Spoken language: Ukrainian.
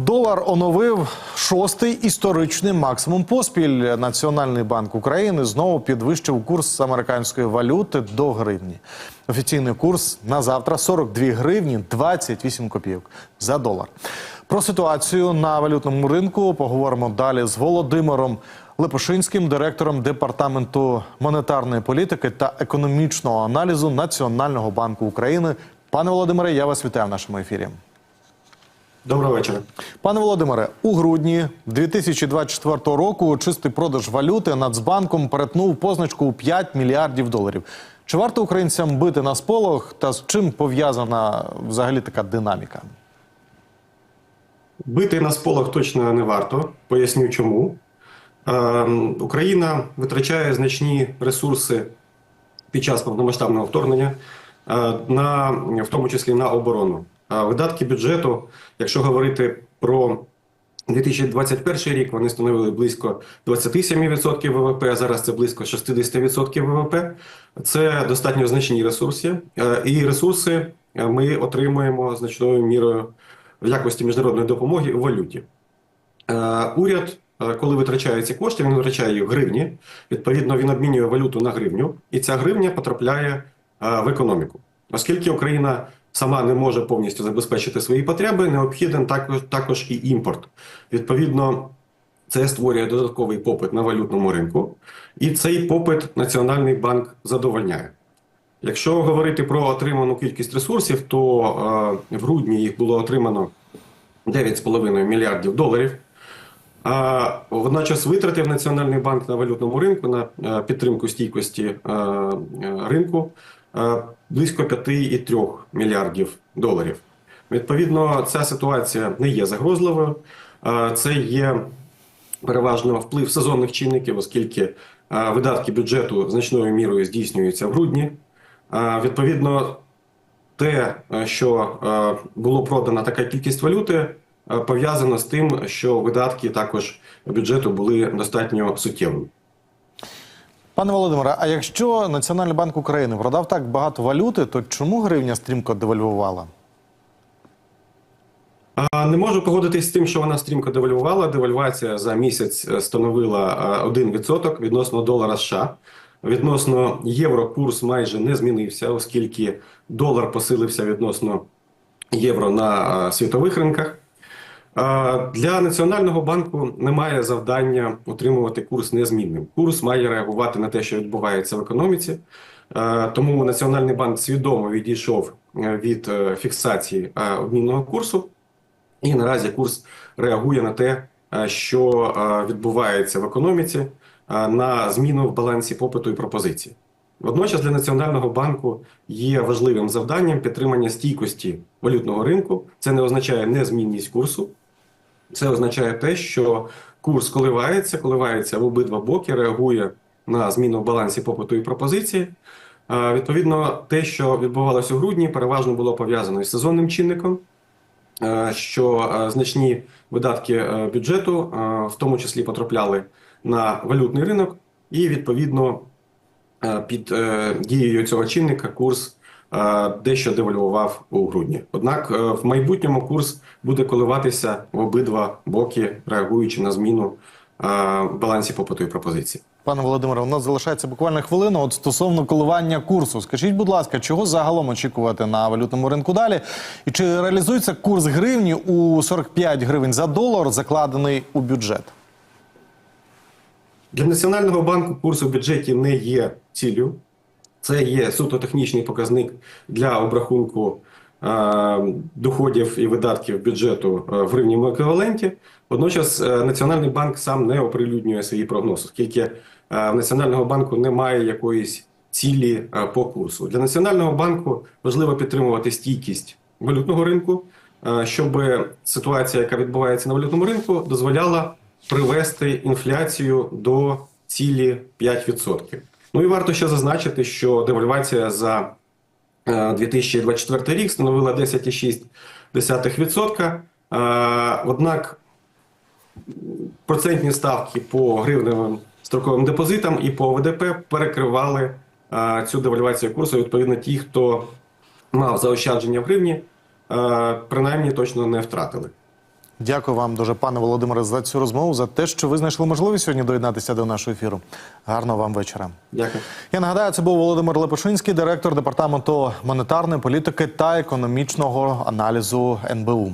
Долар оновив шостий історичний максимум поспіль. Національний банк України знову підвищив курс американської валюти до гривні. Офіційний курс на завтра 42 гривні 28 копійок за долар. Про ситуацію на валютному ринку поговоримо далі з Володимиром Лепошинським, директором департаменту монетарної політики та економічного аналізу Національного банку України. Пане Володимире, я вас вітаю в нашому ефірі. Доброго вечора. Пане Володимире, у грудні 2024 року чистий продаж валюти Нацбанком перетнув позначку у 5 мільярдів доларів. Чи варто українцям бити на сполох та з чим пов'язана взагалі така динаміка? Бити на сполох точно не варто. Поясню чому. Е, Україна витрачає значні ресурси під час повномасштабного вторгнення, е, на, в тому числі на оборону. Видатки бюджету, якщо говорити про 2021 рік, вони становили близько 27% ВВП, а зараз це близько 60% ВВП. Це достатньо значні ресурси. Е, І ресурси е, ми отримуємо значною мірою в якості міжнародної допомоги у валюті. Е, Уряд, коли витрачає ці кошти, він витрачає їх в гривні. Відповідно, він обмінює валюту на гривню, і ця гривня потрапляє в економіку. Оскільки Україна сама не може повністю забезпечити свої потреби, необхіден також, також і імпорт. Відповідно, це створює додатковий попит на валютному ринку, і цей попит Національний банк задовольняє. Якщо говорити про отриману кількість ресурсів, то е, в грудні їх було отримано 9,5 мільярдів доларів. А водночас витратив Національний банк на валютному ринку на е, підтримку стійкості е, е, ринку близько 5,3 мільярдів доларів. Відповідно, ця ситуація не є загрозливою. Е, Це є переважно вплив сезонних чинників, оскільки е, видатки бюджету значною мірою здійснюються в грудні. Е, Відповідно, те, е, що е, було продано така кількість валюти, е, пов'язано з тим, що видатки також бюджету були достатньо суттєвими. Пане Володимире, а якщо Національний банк України продав так багато валюти, то чому гривня стрімко девальвувала? Не можу погодитись з тим, що вона стрімко девальвувала. Девальвація за місяць е, становила е, 1% відносно долара США. Відносно євро курс майже не змінився, оскільки долар посилився відносно євро на е, світових ринках. Для Національного банку немає завдання утримувати курс незмінним. Курс має реагувати на те, що відбувається в економіці. Тому Національний банк свідомо відійшов е, від е, фіксації е, обмінного курсу. І наразі курс реагує на те, що відбувається в економіці, на зміну в балансі попиту і пропозиції. Водночас для Національного банку є важливим завданням підтримання стійкості валютного ринку. Це не означає незмінність курсу, це означає те, що курс коливається, коливається в обидва боки, реагує на зміну в балансі попиту і пропозиції. Відповідно, те, що відбувалося у грудні, переважно було пов'язано із сезонним чинником що значні видатки бюджету, в тому числі потрапляли на валютний ринок, і відповідно під е, дією цього чинника курс дещо девальвував у грудні. Однак е, в майбутньому курс буде коливатися в обидва боки, реагуючи на зміну е, балансі попиту і пропозиції. Пане Володимире, у нас залишається буквально хвилина. От стосовно коливання курсу, скажіть, будь ласка, чого загалом очікувати на валютному ринку далі? І чи реалізується курс гривні у 45 гривень за долар, закладений у бюджет? Для Національного банку курс у бюджеті не є ціллю. Це є суто технічний показник для обрахунку е, доходів і видатків бюджету е, в гривневому еквіваленті. Водночас е, Національний банк сам не оприлюднює свої прогнози, оскільки в Національного банку немає якоїсь цілі по курсу. Для Національного банку важливо підтримувати стійкість валютного ринку, щоб ситуація, яка відбувається на валютному ринку, дозволяла привести інфляцію до цілі 5%. Ну і варто ще зазначити, що девальвація за е, 2024 рік становила 10,6%. Е, Однак процентні ставки по гривневим строковим депозитам і по ВДП перекривали е, цю девальвацію курсу. Відповідно, ті, хто мав заощадження в гривні, е, принаймні точно не втратили. Дякую вам дуже, пане Володимире, за цю розмову, за те, що ви знайшли можливість сьогодні доєднатися до нашого ефіру. Гарного вам вечора. Дякую. Я нагадаю, це був Володимир Лепошинський, директор департаменту монетарної політики та економічного аналізу НБУ.